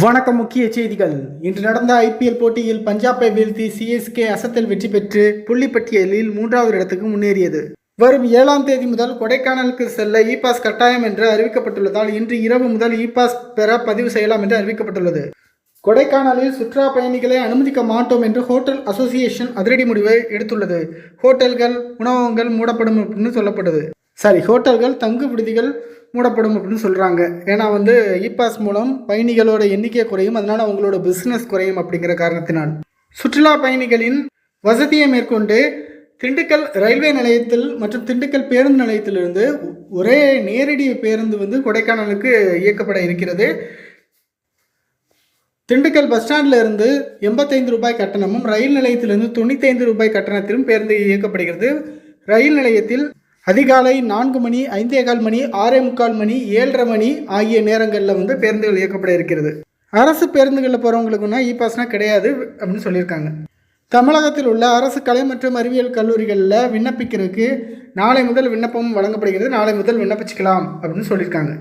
வணக்கம் முக்கிய செய்திகள். இன்று நடந்த ஐபிஎல் போட்டியில் பஞ்சாபை வீழ்த்தி சிஎஸ்கே அசத்தல் வெற்றி பெற்று புள்ளிப்பட்டியலில் மூன்றாவது இடத்துக்கு முன்னேறியது. வரும் ஏழாம் தேதி முதல் கொடைக்கானலுக்கு செல்ல இ பாஸ் கட்டாயம் என்று அறிவிக்கப்பட்டுள்ளதால் இன்று இரவு முதல் இ பாஸ் பெற பதிவு செய்யலாம் என்று அறிவிக்கப்பட்டுள்ளது. கொடைக்கானலில் சுற்றுலா பயணிகளை அனுமதிக்க மாட்டோம் என்று ஹோட்டல் அசோசியேஷன் அதிரடி முடிவை எடுத்துள்ளது. ஹோட்டல்கள் உணவகங்கள் மூடப்படும் அப்படின்னு சொல்லப்பட்டது சாரி ஹோட்டல்கள் தங்கு விடுதிகள் மூடப்படும் அப்படின்னு சொல்கிறாங்க ஏன்னா வந்து இ பாஸ் மூலம் பயணிகளோட எண்ணிக்கை குறையும் அதனால் அவங்களோட பிஸ்னஸ் குறையும் அப்படிங்கிற காரணத்தினால். சுற்றுலா பயணிகளின் வசதியை மேற்கொண்டு திண்டுக்கல் ரயில்வே நிலையத்தில் மற்றும் திண்டுக்கல் பேருந்து நிலையத்திலிருந்து ஒரே நேரடி பேருந்து வந்து கொடைக்கானலுக்கு இயக்கப்பட இருக்கிறது. திண்டுக்கல் பஸ் ஸ்டாண்டில் இருந்து எண்பத்தைந்து ரூபாய் கட்டணமும் ரயில் நிலையத்திலிருந்து தொண்ணூத்தைந்து ரூபாய் கட்டணத்திலும் பேருந்து இயக்கப்படுகிறது. ரயில் நிலையத்தில் அதிகாலை நான்கு மணி ஐந்தே கால் மணி ஆறே முக்கால் மணி ஏழரை மணி ஆகிய நேரங்களில் வந்து பேருந்துகள் இயக்கப்பட இருக்கிறது. அரசு பேருந்துகளில் போகிறவங்களுக்குன்னா இ பாஸ்னா கிடையாது அப்படின்னு சொல்லியிருக்காங்க. தமிழகத்தில் உள்ள அரசு கலை மற்றும் அறிவியல் கல்லூரிகளில் விண்ணப்பிக்கிறதுக்கு நாளை முதல் விண்ணப்பம் வழங்கப்படுகிறது. நாளை முதல் விண்ணப்பிச்சுக்கலாம் அப்படின்னு சொல்லியிருக்காங்க.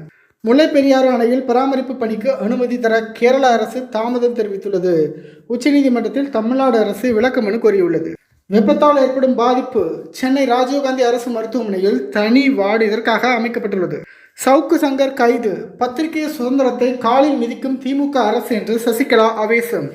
முல்லை பெரியாறு அணையில் பராமரிப்பு பணிக்கு அனுமதி தர கேரள அரசு தாமதம் தெரிவித்துள்ளது. உச்சநீதிமன்றத்தில் தமிழ்நாடு அரசு விளக்கமனு கோரியுள்ளது. வெப்பத்தால் ஏற்படும் பாதிப்பு சென்னை ராஜீவ்காந்தி அரசு மருத்துவமனையில் தனி வார்டு இதற்காக அமைக்கப்பட்டுள்ளது. சவுக்கு சங்கர் கைது. பத்திரிகை சுதந்திரத்தை காலில் மிதிக்கும் திமுக அரசு என்று சசிகலா ஆவேசம்.